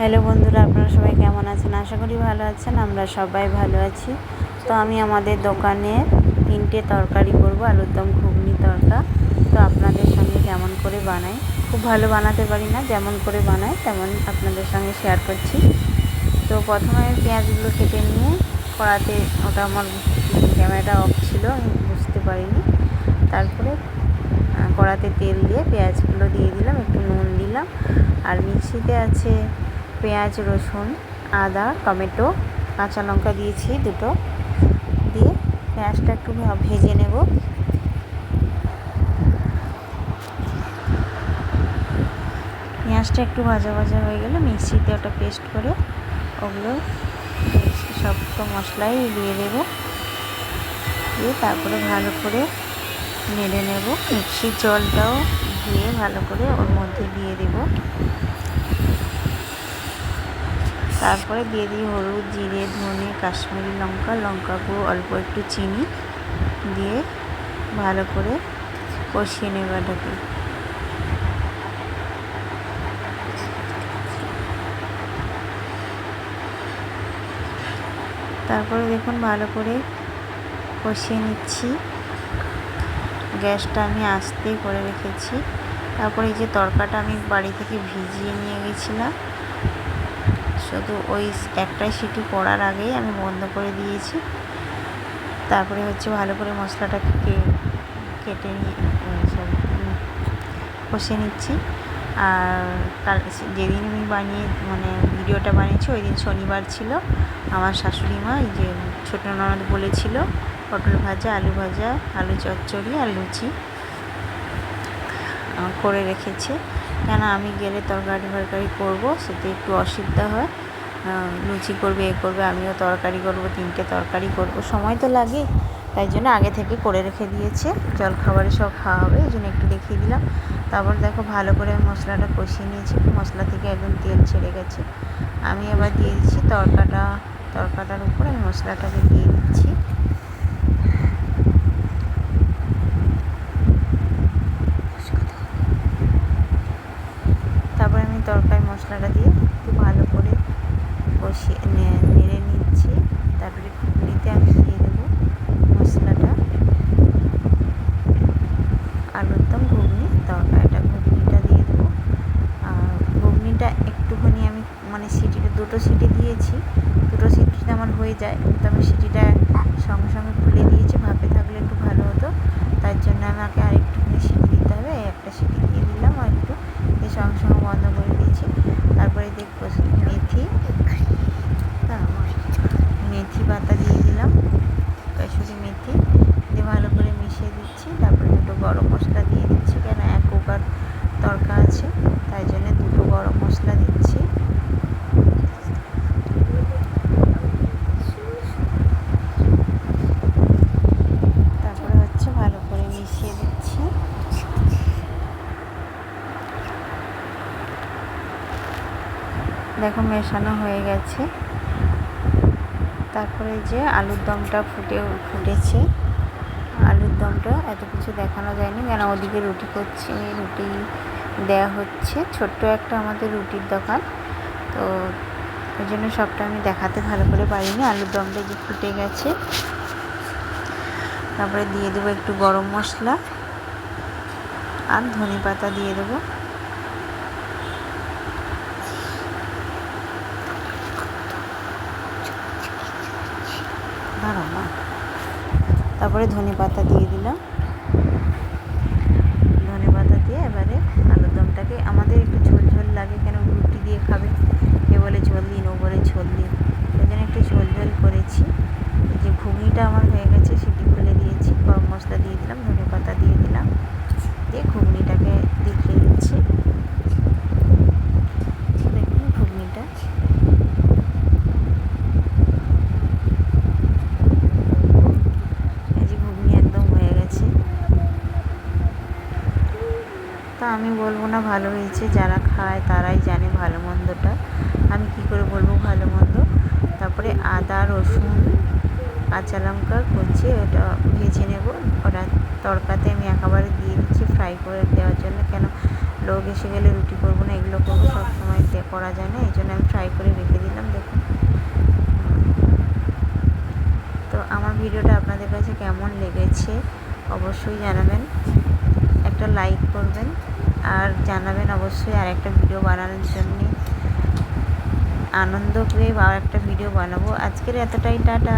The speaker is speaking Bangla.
হ্যালো বন্ধুরা, আপনারা সবাই কেমন আছেন? আশা করি ভালো আছেন, আমরা সবাই ভালো আছি। তো আমি আমাদের দোকানে তিনটে তরকারি করব, আলুর দম, ঘুগনি, তরকা। তো আপনাদের সঙ্গে কেমন করে বানাই? খুব ভালো বানাতে পারি না, যেমন করে বানাই, তেমন আপনাদের সঙ্গে শেয়ার করছি। তো প্রথমে আমি পেঁয়াজগুলো কেটে নিয়ে, কড়াতে ওটা আমার ক্যামেরাটা অফ ছিল, আমি বুঝতে পারিনি। তারপরে কড়াতে তেল দিয়ে পেঁয়াজগুলো দিয়ে দিলাম, একটু নুন দিলাম। আর মিক্সিতে আছে পেঁয়াজ, রসুন, আদা, টমেটো, কাঁচা লঙ্কা দিয়েছি দুটো। দিয়ে পেঁয়াজটা একটু ভেজে নেব। পেঁয়াজটা একটু ভাজা ভাজা হয়ে গেলে মিক্সিতে ওটা পেস্ট করে ওগুলো সব তো মশলাই দিয়ে দেবো। দিয়ে তারপরে ভালো করে নেড়ে নেব। মিক্সির জলটাও দিয়ে ভালো করে ওর মধ্যে দিয়ে দেবো। তারপরে দিয়ে দিই হলুদ, জিরে, ধনে, কাশ্মীরি লঙ্কা লঙ্কা গুঁড়ো, অল্প একটু চিনি দিয়ে ভালো করে কষিয়ে নেব এটাকে। তারপরে দেখুন ভালো করে কষিয়ে নিচ্ছি। গ্যাসটা আমি আস্তেই করে রেখেছি। তারপরে এই যে তরকাটা আমি বাড়ি থেকে ভিজিয়ে নিয়ে গেছিলাম শুধু ওই একটাই সিটি পড়ার আগেই আমি বন্ধ করে দিয়েছি। তারপরে হচ্ছে ভালো করে মশলাটাকে কেটে নিয়ে কষে নিচ্ছি। আর কাল, যেদিন আমি বানিয়ে মানে ভিডিওটা বানিয়েছি, ওই দিন শনিবার ছিল। আমার শাশুড়ি মা যে ছোটো ননদ বলেছিল, পটল ভাজা, আলু ভাজা, আলু চচ্চড়ি আর লুচি করে রেখেছে। কেন আমি গেলে তরকারি ফরকারি করব সেটা একটু অসুবিধা হয়। লুচি করবে, এ করবে, আমিও তরকারি করব, তিনটে তরকারি করব। সময় তো লাগে, তাই জন্য আগে থেকে করে রেখে দিয়েছে। জল খাবারে সব খাওয়া হবে, এই জন্য একটু দেখিয়ে দিলাম। তারপর দেখো ভালো করে মশলাটা কষিয়ে নিয়েছি, মশলা থেকে একদম তেল ছেড়ে গেছে। আমি এবার দিয়ে দিচ্ছি তরকাটা, তরকাটার উপরে আমি মশলাটাকে দিয়ে দিচ্ছি তারপরে আমি তরকারি মশলাটা দিয়ে একটু ভালো করে কষিয়ে নে- নেড়ে নিচ্ছি। তারপরে ঘুগনিতে আমি দিয়ে দেবো মশলাটা। আলুর দম ঘুগনি তরকারিটা ঘুগনিটা দিয়ে দেবো। আর ঘুগনিটা একটুখানি আমি মানে সিটিটা দুটো সিটি দিয়েছি। দুটো সিটিতে আমার হয়ে যায় কিন্তু আমি সিটিটা সঙ্গে সঙ্গে খুলে দিয়েছি ভাপে থাকলে একটু ভালো হতো তার জন্য আমাকে আর একটুখানি সিটি দিতে হবে এই একটা সিটি দিয়ে দিলাম আর একটু দিয়ে সঙ্গে সঙ্গে বন্ধ করে দিয়েছি তারপরে দেখব মেথি হ্যাঁ মেথি পাতা দিয়ে দিলাম কাসুরি মেথি দিয়ে ভালো করে মিশিয়ে দিচ্ছি তারপরে দুটো গরম মশলা দিয়ে দিচ্ছি কেন এক কুকার তরকা আছে তাই জন্য দুটো গরম মশলা দিচ্ছি তারপরে হচ্ছে ভালো করে মিশিয়ে দিচ্ছি দেখো মেশানো হয়ে গেছে। তারপরে যে আলুর দমটা ফুটে ফুটেছে। আলুর দমটা এত কিছু দেখানো যায়নি, কেন ওদিকে রুটি করছে, রুটি দেওয়া হচ্ছে। ছোট্ট একটা আমাদের রুটির দোকান। তো ওই জন্য সবটা আমি দেখাতে ভালো করে পারিনি। আলুর দমটা যে ফুটে গেছে। তারপরে দিয়ে দেবো একটু গরম মশলা। আর ধনে পাতা দিয়ে দেবো দাঁড়াও মা তারপরে ধনে পাতা দিয়ে দিলাম। ধনে পাতা দিয়ে এবারে আলুর দমটাকে, আমাদের একটু ঝোল ঝোল লাগে কেন রুটি দিয়ে খাবে? কে বলে ঝোল দিন, ও বলে ঝোল দিন। ওই জন্য একটু ঝোল ঝোল করেছি। যে ঘুগনিটা আমার হয়ে গেছে সেটি খুলে দিয়েছি গরম মশলা দিয়ে দিলাম ধনে পাতা দিয়ে দিলাম দিয়ে ঘুগনিটাকে দেখিয়ে দিচ্ছি দেখুন ঘুগনিটা এই যে ঘুগনি একদম হয়ে গেছে তা আমি বলব না, ভালো হয়েছে, যারা খায় তারাই জানে ভালো মন্দটা। আমি কি করে বলব ভালো মন্দ? তারপরে আদা, রসুন, কাঁচা লঙ্কা কুচিয়ে ওটা ভেজে নেব। ওটা তরকাতে আমি একেবারে দিয়ে দিচ্ছি ফ্রাই করে দেওয়ার জন্য। কেন? লোক এসে গেলে রুটি করব না, এগুলো করব সবসময় করা যায় না, এই জন্য আমি ফ্রাই করে রেখে দিলাম, দেখুন। তো আমার ভিডিওটা আপনাদের কাছে কেমন লেগেছে অবশ্যই জানাবেন। লাইক করবেন আর জানাবেন অবশ্যই আর একটা ভিডিও বানানোর জন্যে। আনন্দ পেয়ে আর একটা ভিডিও বানাবো। আজকের এতটাই, টাটা।